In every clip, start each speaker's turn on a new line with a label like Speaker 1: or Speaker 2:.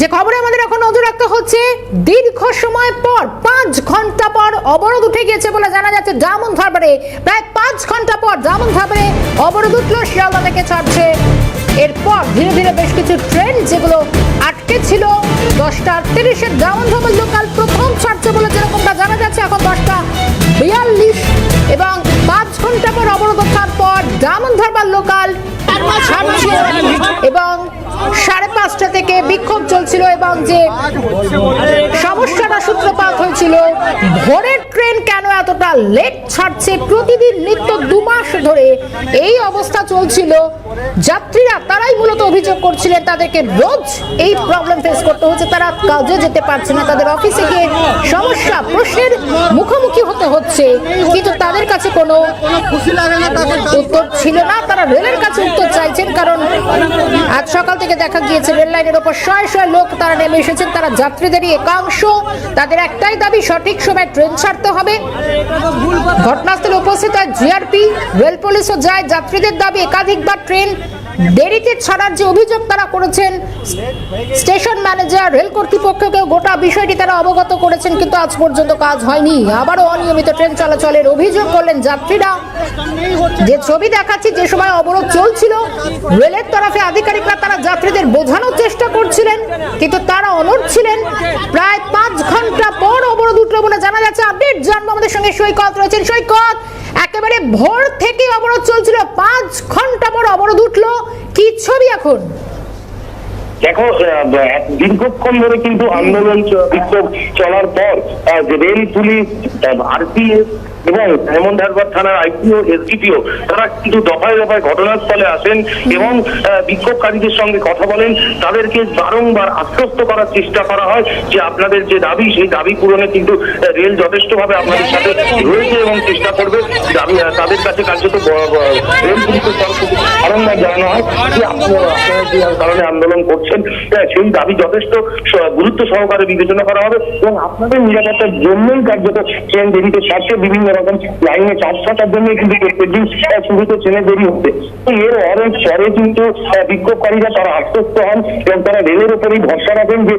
Speaker 1: যে খবরে আমাদের এখন নজর রাখতে হচ্ছে দীর্ঘ সময় পর পাঁচ ঘণ্টা পর অবরোধ উঠে গিয়েছে বলে জানা যাচ্ছে ডায়মন্ড হারবারে। প্রায় পাঁচ ঘণ্টা পর ডায়মন্ড হারবারে অবরোধ উঠল শিয়ালদা থেকে ছাড়ছে। এরপর ধীরে ধীরে বেশ কিছু ট্রেন যেগুলো আটকে ছিল দশটা তিরিশের ডায়মন্ড হারবার লোকাল প্রথম ছাড়ছে বলে যেরকমটা জানা যাচ্ছে এখন দশটা বিয়াল্লিশ এবং পাঁচ ঘণ্টা পর অবরোধ ওঠার পর ডায়মন্ড হারবার লোকাল ছাড়ছে এবং সাড়ে বিক্ষোভ চলছিল এবং যে সমস্যাটা সূত্রপাত হয়েছিল, ভোরের ট্রেন কেন এতটা লেট ছাড়ছে? প্রতিদিন নিত্য দু মাস ধরে এই অবস্থা চলছিল। যাত্রীরা তারাই মূলত অভিযোগ করছিলেন তাদেরকে রোজ এই প্রবলেম ফেস করতে হচ্ছে। তারা কাজে যেতে পারছে না, তাদের অফিসে গিয়ে সমস্যা, প্রশ্নের মুখোমুখি হতে হচ্ছে। কিন্তু তাদের কাছে কোনো উত্তর ছিল না। তারা রেলের কাছে উত্তর চাইছেন, কারণ আজ সকাল থেকে দেখা গিয়েছে রেল লাইনের ওপর শয়ে শয়ে লোক তারা নেমে এসেছেন তারা যাত্রীদেরই একাংশ। তাদের একটাই দাবি, সঠিক সময় ট্রেন ছাড়তে হবে। ঘটনাস্থলে উপস্থিত হয় জিআরপি, রেল পুলিশও যায়, যাত্রীদের দাবি, একাধিকবার ট্রেন দেরিতে ছাড়ার যে অভিযোগ তারা করেছেন, স্টেশন ম্যানেজার, রেল কর্তৃপক্ষকে গোটা বিষয়টি তারা অবগত করেছেন, কিন্তু আজ পর্যন্ত কাজ হয়নি। আবারও অনিয়মিত ট্রেন চলাচলের অভিযোগ করলেন যাত্রীরা। যে ছবি দেখাচ্ছি, যে সময় অবরোধ চলছিল, রেলের তরফে আধিকারিকরা তারা যাত্রীদের বোঝানোর চেষ্টা করছিলেন, কিন্তু তারা অনড় ছিলেন। প্রায় পাঁচ ঘণ্টা পর অবরোধ উঠল বলে জানা যাচ্ছে, আপডেট, জানব আমাদের সঙ্গে সৈকত রয়েছেন। সৈকত! একেবারে ভোর থেকে অবরোধ চলছিল। পাঁচ ঘণ্টা পর অবরোধ উঠল। কি ছবি এখন?
Speaker 2: দেখো দীর্ঘক্ষণ ধরে কিন্তু আন্দোলন বিক্ষোভ চলার পর রেল পুলিশ আরপিএফ এবং ডায়মন্ড হারবার থানার আইপিও, এসডিপিও, তারা কিন্তু দফায় দফায় ঘটনাস্থলে আসেন এবং বিক্ষোভকারীদের সঙ্গে কথা বলেন। তাদেরকে বারংবার আশ্বস্ত করার চেষ্টা করা হয় যে আপনাদের যে দাবি, সেই দাবি পূরণে কিন্তু রেল যথেষ্টভাবে আপনাদের সাথে রয়েছে এবং চেষ্টা করবে। দাবি তাদের কাছে কার্যত রেল পুলিশের তরফ থেকে বারংবার জানানো হয় যে আপনারা কারণে আন্দোলন করছেন সেই দাবি যথেষ্ট গুরুত্ব সহকারে বিবেচনা করা হবে এবং আপনাদের নিরাপত্তার জন্যই কার্যত ট্রেন দেরিতে ছাড়ছে বিভিন্ন রকম লাইনে চাপ থাকার জন্যই কিন্তু প্রত্যেকদিন আহ, শুরুতে ট্রেনে দেরি হচ্ছে। তো এর অনেক পরে কিন্তু বিক্ষোভকারীরা তারা আশ্বস্ত হন এবং তারা রেলের উপরেই ভরসা রাখেন যে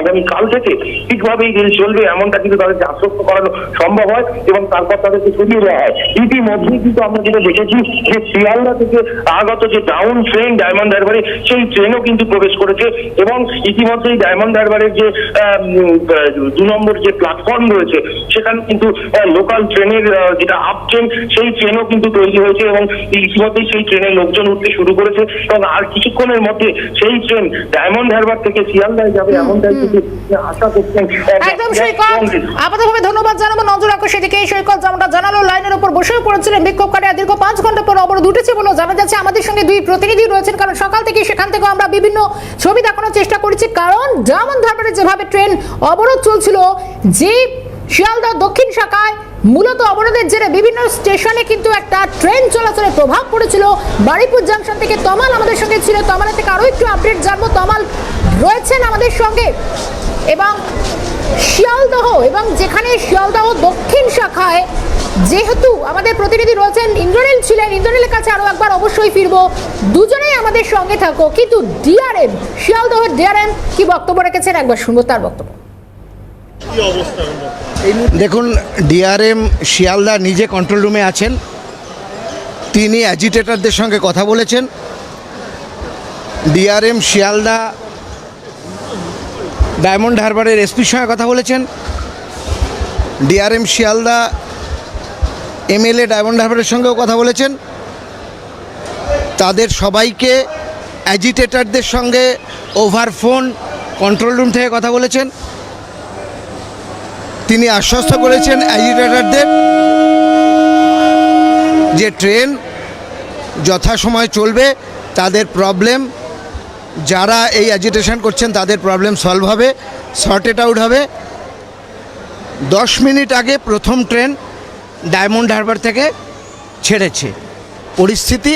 Speaker 2: আগামী কাল থেকে ঠিকভাবেই রেল চলবে এমনটা কিন্তু তাদেরকে আশ্বস্ত করানো সম্ভব হয় এবং তারপর তাদেরকে সরিয়ে দেওয়া হয়। ইতিমধ্যেই কিন্তু আমরা যেটা দেখেছি যে শিয়ালদা থেকে আগত যে ডাউন ট্রেন ডায়মন্ড হারবারে সেই ট্রেনও কিন্তু প্রবেশ করেছে এবং ইতিমধ্যেই ডায়মন্ড হারবারের যে দু নম্বর যে প্ল্যাটফর্ম রয়েছে সেখানে কিন্তু লোকাল ট্রেনের যেটা আপ ট্রেন সেই ট্রেনও কিন্তু তৈরি হয়েছে এবং ইতিমধ্যেই সেই ট্রেনে লোকজন উঠতে শুরু করেছে এবং আর কিছুক্ষণের মধ্যে সেই ট্রেন ডায়মন্ড হারবার থেকে শিয়ালদায় যাবে এমনটাই কিন্তু আশা করছেন।
Speaker 1: একদম সৈকত। আপাতভাবে ধন্যবাদ জানাব নজর রাখো সেদিকে। সৈকত যেমনটা জানালো লাইনের উপর বসে পড়েছিলেন বিক্ষোভকারীরা দীর্ঘ পাঁচ ঘণ্টা পর অবরোধ উঠেছে জানা যাচ্ছে আমাদের সঙ্গে দুই প্রতিনিধি রয়েছেন। কারণ সকাল থেকে সেখান থেকে আমরা বিভিন্ন ছবি দেখানোর চেষ্টা করেছি। কারণ ডায়মন্ড হারবারে যেভাবে ট্রেন অবরোধ চলছিল যে শিয়ালদা দক্ষিণ শাখায় মূলত অবরোধের জেরে বিভিন্ন স্টেশনে কিন্তু একটা ট্রেন চলাচলের প্রভাব পড়েছিল। বাড়িপুর জাংশন থেকে তমাল আমাদের সঙ্গে ছিল। তমালের থেকে আরও একটু আপডেট জানব। তমাল রয়েছেন আমাদের সঙ্গে। এবং শিয়ালদহ এবং যেখানে শিয়ালদহ দক্ষিণ শাখায় যেহেতু আমাদের প্রতিনিধি রয়েছেন ইন্দ্রনীল ছিলেন, ইন্দ্রনীলের কাছে আরও একবার অবশ্যই ফিরবো। দুজনেই আমাদের সঙ্গে থাকো। কিন্তু ডিআরএম শিয়ালদহের ডিআরএম কি বক্তব্য রেখেছেন? একবার শুনব তার বক্তব্য।
Speaker 3: দেখুন ডিআরএম শিয়ালদা নিজে কন্ট্রোল রুমে আছেন। তিনি অ্যাজিটেটারদের সঙ্গে কথা বলেছেন। ডিআরএম শিয়ালদা ডায়মন্ড হারবারের এসপির সঙ্গে কথা বলেছেন। ডিআরএম শিয়ালদা এমএলএ ডায়মন্ড হারবারের সঙ্গেও কথা বলেছেন। তাদের সবাইকে অ্যাজিটেটারদের সঙ্গে ওভার ফোন কন্ট্রোল রুম থেকে কথা বলেছেন। তিনি আশ্বস্ত করেছেন অ্যাজিটেটরদের যে ট্রেন যথাসময় চলবে, তাদের প্রবলেম, যারা এই অ্যাজিটেশন করছেন, তাদের প্রবলেম সলভ হবে সর্টেড আউট হবে। দশ মিনিট আগে প্রথম ট্রেন ডায়মন্ড হারবার থেকে ছেড়েছে। পরিস্থিতি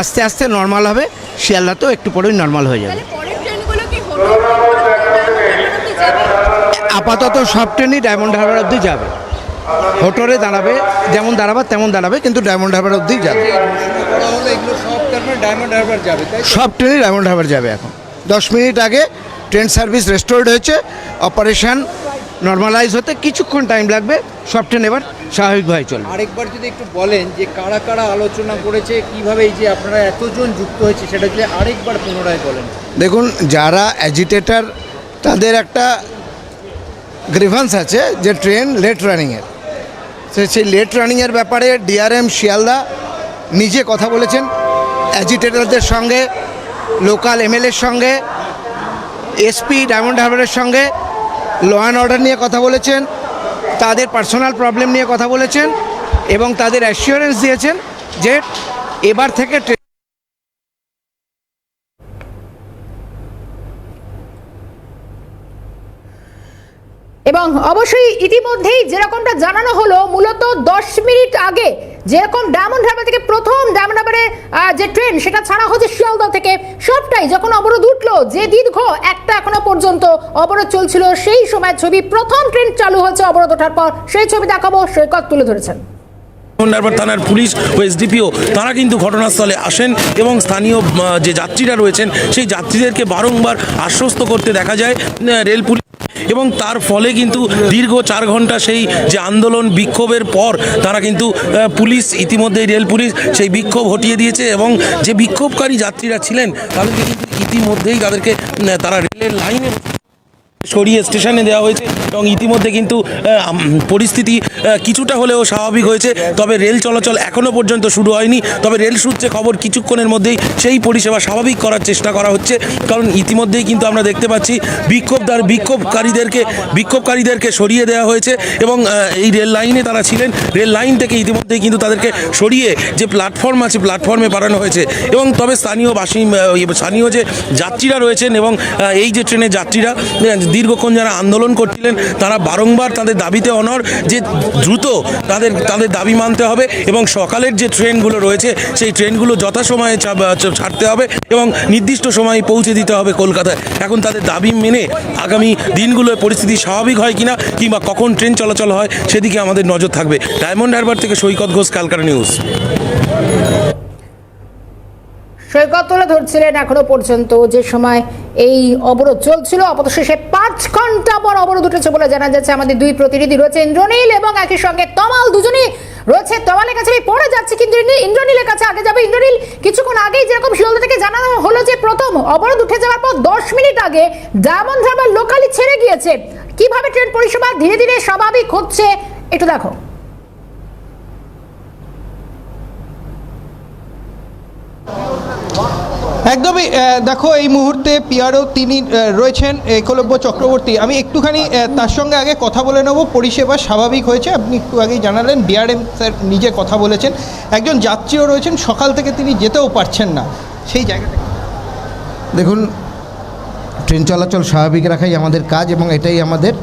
Speaker 3: আস্তে আস্তে নর্মাল হবে শিয়ালদাতেও একটু পরেই নর্মাল হয়ে যাবে
Speaker 4: তাহলে পরের ট্রেনগুলো কি হবে
Speaker 3: আপাতত সব ট্রেনই ডায়মন্ড হারবার অবধি যাবে। হোটরে দাঁড়াবে যেমন দাঁড়াবার তেমন দাঁড়াবে কিন্তু ডায়মন্ড হারবার অবধি যাবে।
Speaker 5: এগুলো সব ডায়মন্ড হারবার যাবে তাই
Speaker 3: সব ট্রেনই ডায়মন্ড হারবার যাবে এখন। দশ মিনিট আগে ট্রেন সার্ভিস রেস্টোর্ড হয়েছে অপারেশন নর্মালাইজ হতে কিছুক্ষণ টাইম লাগবে সব ট্রেন এবার স্বাভাবিকভাবে চলবে।
Speaker 5: আরেকবার যদি একটু বলেন যে কারা কারা আলোচনা করেছে কীভাবে এই যে আপনারা এতজন যুক্ত হয়েছে সেটা যদি আরেকবার পুনরায় বলেন।
Speaker 3: দেখুন যারা অ্যাজিটেটার তাদের একটা গ্রিভান্স আছে যে ট্রেন লেট রানিংয়ের। সেই লেট রানিংয়ের ব্যাপারে ডিআরএম শিয়ালদা নিজে কথা বলেছেন। অ্যাজিটেটারদের সঙ্গে, লোকাল এমএলএর সঙ্গে, এসপি ডায়মন্ড হারবারের সঙ্গে, ল অ্যান্ড অর্ডার নিয়ে কথা বলেছেন, তাদের পার্সোনাল প্রবলেম নিয়ে কথা বলেছেন এবং তাদের অ্যাসিওরেন্স দিয়েছেন যে এবার থেকে
Speaker 1: এবং অবশ্যই ইতিমধ্যেই যেরকমটা জানানো হলো মূলত দশ মিনিট আগে যেরকম ডায়মন্ড হারবার থেকে প্রথম ডায়মন্ড হারবারের আহ, যে ট্রেন সেটা ছাড়া হচ্ছে শিয়ালদা থেকে। সবটাই যখন অবরোধ উঠল যে দীর্ঘ একটা এখনও পর্যন্ত অবরোধ চলছিল সেই সময় ছবি প্রথম ট্রেন চালু হচ্ছে অবরোধ ওঠার পর। সেই ছবি দেখাবো সৈকত তুলে ধরেছেন।
Speaker 6: থানার পুলিশ ও এসডিপিও তারা কিন্তু ঘটনাস্থলে আসেন এবং স্থানীয় যে যাত্রীরা রয়েছেন সেই যাত্রীদেরকে বারংবার আশ্বস্ত করতে দেখা যায় রেল পুলিশ এবং তার ফলে কিন্তু দীর্ঘ চার ঘণ্টা সেই যে আন্দোলন বিক্ষোভের পর তারা কিন্তু পুলিশ ইতিমধ্যেই রেল পুলিশ সেই বিক্ষোভ হটিয়ে দিয়েছে এবং যে বিক্ষোভকারী যাত্রীরা ছিলেন তাদেরকে কিন্তু ইতিমধ্যেই তাদেরকে তারা রেলের লাইনে সরিয়ে স্টেশনে দেওয়া হয়েছে এবং ইতিমধ্যে কিন্তু পরিস্থিতি কিছুটা হলেও স্বাভাবিক হয়েছে। তবে রেল চলাচল এখনও পর্যন্ত শুরু হয়নি। তবে রেল সূত্রে খবর কিছুক্ষণের মধ্যেই সেই পরিষেবা স্বাভাবিক করার চেষ্টা করা হচ্ছে। কারণ ইতিমধ্যেই কিন্তু আমরা দেখতে পাচ্ছি, বিক্ষোভদার, বিক্ষোভকারীদেরকে বিক্ষোভকারীদেরকে সরিয়ে দেওয়া হয়েছে এবং এই রেল লাইনে তারা ছিলেন। রেল লাইন থেকে ইতিমধ্যেই কিন্তু তাদেরকে সরিয়ে যে প্ল্যাটফর্ম আছে, প্ল্যাটফর্মে পাঠানো হয়েছে। এবং তবে স্থানীয় বাসী স্থানীয় যে যাত্রীরা রয়েছেন এবং এই যে ট্রেনের যাত্রীরা দীর্ঘক্ষণ যারা আন্দোলন করছিলেন, তারা বারংবার তাদের দাবিতে অনর যে দ্রুত তাদের তাদের দাবি মানতে হবে এবং সকালের যে ট্রেনগুলো রয়েছে, সেই ট্রেনগুলো যথাসময়ে ছাড়তে হবে এবং নির্দিষ্ট সময়ে পৌঁছে দিতে হবে কলকাতায়। এখন তাদের দাবি মেনে আগামী দিনগুলোয় পরিস্থিতি স্বাভাবিক হয় কিনা কিংবা কখন ট্রেন চলাচল হয়, সেদিকে আমাদের নজর থাকবে। ডায়মন্ড হারবার থেকে সৈকত ঘোষ কালকাটা নিউজ।
Speaker 1: সৈকত তুলে ধরছিলেন এখনও পর্যন্ত যে সময় এই অবরোধ চলছিল। অবশেষে পাঁচ ঘণ্টা পর অবরোধ উঠেছে বলে জানা যাচ্ছে। আমাদের দুই প্রতিনিধি রয়েছে ইন্দ্রনীল এবং একই সঙ্গে তমাল দুজনই রয়েছে। তমালের কাছে পড়ে যাচ্ছে, কিন্তু ইন্দ্রনীলের কাছে আগে যাবে। ইন্দ্রনীল, কিছুক্ষণ আগেই যেরকম শিয়ালদা থেকে জানানো হলো যে প্রথম অবরোধ উঠে যাওয়ার পর দশ মিনিট আগে ডায়মন্ড হারবার লোকালি ছেড়ে গিয়েছে। কীভাবে ট্রেন পরিষেবা ধীরে ধীরে স্বাভাবিক হচ্ছে একটু দেখো।
Speaker 5: একদমই দেখো, এই মুহূর্তে পিয়ারও তিনি রয়েছেন একলব্য চক্রবর্তী। আমি একটুখানি তার সঙ্গে আগে কথা বলে নেব। পরিষেবা স্বাভাবিক হয়েছে। আপনি একটু আগেই জানালেন, ডিআরএম স্যার নিজে কথা বলেছেন। একজন যাত্রীও রয়েছেন, সকাল থেকে তিনি যেতেও পারছেন না। সেই জায়গাটা
Speaker 3: দেখুন, ট্রেন চলাচল স্বাভাবিক রাখাই আমাদের কাজ এবং এটাই আমাদের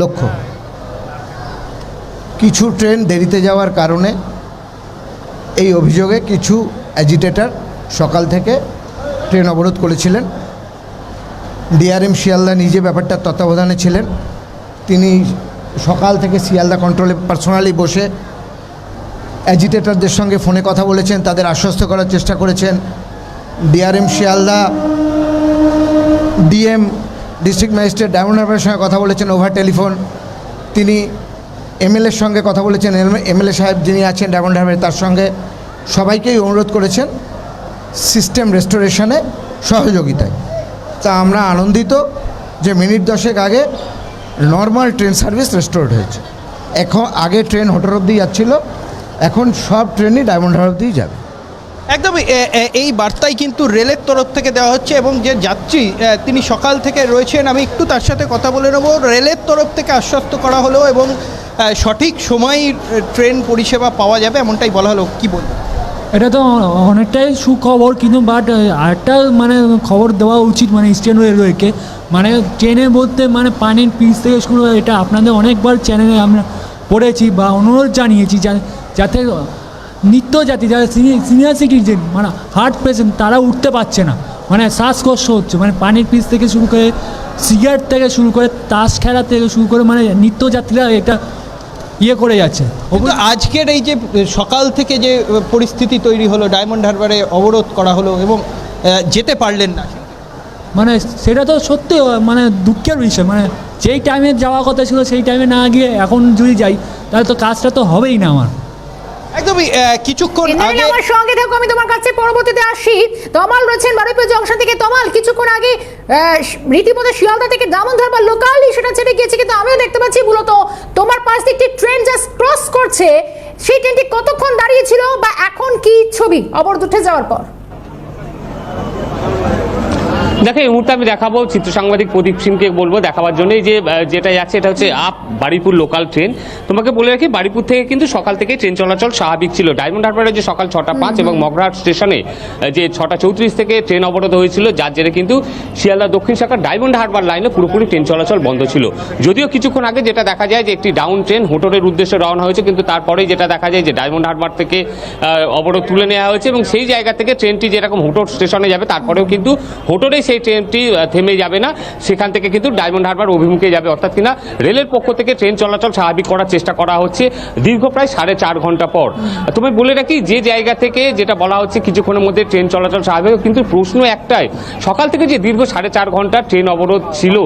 Speaker 3: লক্ষ্য। কিছু ট্রেন দেরিতে যাওয়ার কারণে এই অভিযোগে কিছু অ্যাজিটেটর সকাল থেকে ট্রেন অবরোধ করেছিলেন। ডিআরএম শিয়ালদা নিজে ব্যাপারটার তত্ত্বাবধানে ছিলেন। তিনি সকাল থেকে শিয়ালদা কন্ট্রোলে পার্সোনালি বসে অ্যাজিটেটরদের সঙ্গে ফোনে কথা বলেছেন, তাদের আশ্বস্ত করার চেষ্টা করেছেন। DRM Sealdah DM district magistrate Diamond হারবারের সঙ্গে কথা বলেছেন ওভার টেলিফোন তিনি এমএলএর সঙ্গে কথা বলেছেন। এমএলএ সাহেব যিনি আছেন ডায়মন্ড হারবারে, তার সঙ্গে সবাইকেই অনুরোধ করেছেন। সিস্টেম রেস্টোরেশনে সহযোগিতায়। তা আমরা আনন্দিত যে মিনিট দশেক আগে নর্মাল ট্রেন সার্ভিস রেস্টোর্ড হয়েছে। এখন আগে ট্রেন হোটেল অব্দি যাচ্ছিল, এখন সব ট্রেনই ডায়মন্ড হারবার অব্দিই যাবে।
Speaker 5: একদমই, এ- এ- এই বার্তাই কিন্তু রেলের তরফ থেকে দেওয়া হচ্ছে এবং যে যাত্রী তিনি সকাল থেকে রয়েছেন, আমি একটু তার সাথে কথা বলে নেব। রেলের তরফ থেকে আশ্বস্ত করা হলো এবং সঠিক সময় ট্রেন পরিষেবা পাওয়া যাবে, এমনটাই বলা হলো। কি বলবেন?
Speaker 7: এটা তো অনেকটাই সুখবর, কিন্তু বাট আরেকটা মানে খবর দেওয়া উচিত মানে ইস্টার্ন রেলওয়েকে মানে ট্রেনের মধ্যে মানে পানির পিস থেকে শুরু এটা আপনাদের অনেকবার চ্যানেলে আমরা পড়েছি বা অনুরোধ জানিয়েছি যাতে নিত্য জাতি যারা সিনিয়র সিটিজেন মানে হার্ট পেশেন্ট তারা উঠতে পারছে না। মানে শ্বাসকষ্ট হচ্ছে মানে পানির পিস থেকে শুরু করে সিগারেট থেকে শুরু করে তাস খেলা থেকে শুরু করে মানে নিত্যযাত্রীরা এটা ইয়ে করে যাচ্ছে।
Speaker 5: আজকের এই যে সকাল থেকে যে পরিস্থিতি তৈরি হলো ডায়মন্ড হারবারে অবরোধ করা হলো এবং যেতে পারলেন না
Speaker 7: মানে সেটা তো সত্যি মানে দুঃখের বিষয়। মানে যেই টাইমে যাওয়া কথা ছিল সেই টাইমে না গিয়ে এখন যদি যাই তাহলে তো কাজটা তো হবেই না আমার।
Speaker 5: একদমই কিছুক্ষণ আগে
Speaker 1: আমার সঙ্গে থাকো আমি তোমার কাছে পরবর্তীতে আসি। তমাল রয়েছেন বারুইপুর জংশন থেকে। তমাল কিছুক্ষণ আগে রীতিমতো শিয়ালদা থেকে দামনধার বা লোকালি সেটা ছেড়ে গিয়েছে, কিন্তু আমিও দেখতে পাচ্ছি মূলত তোমার পাশ দিয়ে একটি ট্রেন জাস্ট ক্রস করছে। সেই ট্রেনটি কতক্ষণ দাঁড়িয়েছিল বা এখন কি ছবি? অবরোধ উঠে যাওয়ার পর।
Speaker 8: দেখো এই মুহূর্তে আমি দেখাবো চিত্র সাংবাদিক প্রদীপ সিংকে বলব দেখাবার জন্য। যে যেটা যাচ্ছে এটা হচ্ছে আপ বাড়িপুর লোকাল ট্রেন তোমাকে বলে রাখি বাড়িপুর থেকে কিন্তু সকাল থেকে ট্রেন চলাচল স্বাভাবিক ছিল। ডায়মন্ড হারবারে যে সকাল ছটা পাঁচ এবং মগরাহাট স্টেশনে যে ছটা চৌত্রিশ থেকে ট্রেন অবরোধ হয়েছিল যার জেরে কিন্তু শিয়ালদা দক্ষিণ শাখার ডায়মন্ড হারবার লাইনে পুরোপুরি ট্রেন চলাচল বন্ধ ছিল। যদিও কিছুক্ষণ আগে যেটা দেখা যায় যে একটি ডাউন ট্রেন হোটরের উদ্দেশ্যে রওনা হয়েছে কিন্তু তারপরেই যেটা দেখা যায় যে ডায়মন্ড হারবার থেকে অবরোধ তুলে নেওয়া হয়েছে এবং সেই জায়গা থেকে ট্রেনটি যেরকম হোটর স্টেশনে যাবে তারপরেও কিন্তু হোটরে সেই ট্রেনটি থেমে যাবে না। সেখান থেকে কিন্তু ডায়মন্ড হারবার অভিমুখে যাবে। অর্থাৎ কিনা রেলের পক্ষ থেকে ট্রেন চলাচল স্বাভাবিক করার চেষ্টা করা হচ্ছে দীর্ঘ প্রায় সাড়ে চার ঘণ্টা পর। তুমি বলে রাখি, যে জায়গা থেকে যেটা বলা হচ্ছে কিছুক্ষণের মধ্যে ট্রেন চলাচল স্বাভাবিক, কিন্তু প্রশ্ন একটাই, সকাল থেকে যে দীর্ঘ সাড়ে চার ঘণ্টা ট্রেন অবরোধ ছিল,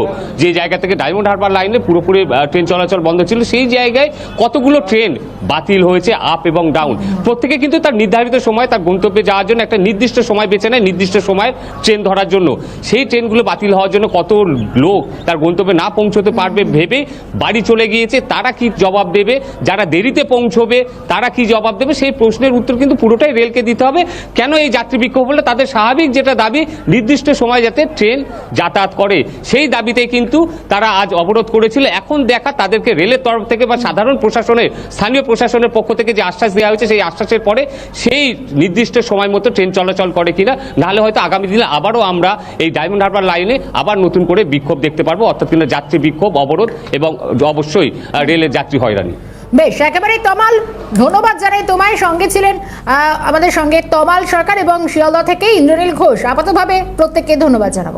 Speaker 8: যে জায়গা থেকে ডায়মন্ড হারবার লাইনে পুরোপুরি ট্রেন চলাচল বন্ধ ছিল, সেই জায়গায় কতগুলো ট্রেন বাতিল হয়েছে, আপ এবং ডাউন। প্রত্যেকে কিন্তু তার নির্ধারিত সময়, তার গন্তব্যে যাওয়ার জন্য একটা নির্দিষ্ট সময় বেছে নেয়, নির্দিষ্ট সময় ট্রেন ধরার জন্য। সেই ট্রেনগুলো বাতিল হওয়ার জন্য কত লোক তার গন্তব্যে না পৌঁছতে পারবে ভেবে বাড়ি চলে গিয়েছে। তারা কি জবাব দেবে? যারা দেরিতে পৌঁছবে, তারা কি জবাব দেবে? সেই প্রশ্নের উত্তর কিন্তু পুরোটাই রেলকে দিতে হবে। কেন এই যাত্রী বিক্ষোভ হলে তাদের স্বাভাবিক যেটা দাবি, নির্দিষ্ট সময় যাতে ট্রেন যাতায়াত করে। সেই দাবিতে কিন্তু তারা আজ অবরোধ করেছিল। এখন দেখা তাদেরকে রেলের তরফ থেকে বা সাধারণ প্রশাসনের, স্থানীয় প্রশাসনের পক্ষ থেকে যে আশ্বাস দেওয়া হয়েছে, সেই আশ্বাসের পরে সেই নির্দিষ্ট সময় মতো ট্রেন চলাচল করে কিনা। নাহলে হয়তো আগামী দিনে আবারও আমরা এই ডায়মন্ড হারবার লাইনে আবার নতুন করে বিক্ষোভ দেখতে পারব। অর্থাৎ কিনা যাত্রী বিক্ষোভ, অবরোধ এবং অবশ্যই রেলের যাত্রী হয়রানি।
Speaker 1: বেশ, একেবারেই তমাল। ধন্যবাদ জানাই তোমায়। সঙ্গে ছিলেন আমাদের সঙ্গে তমাল সরকার এবং শিয়ালদা থেকে ইন্দ্রনীল ঘোষ। আপাতভাবে প্রত্যেককে ধন্যবাদ জানাব।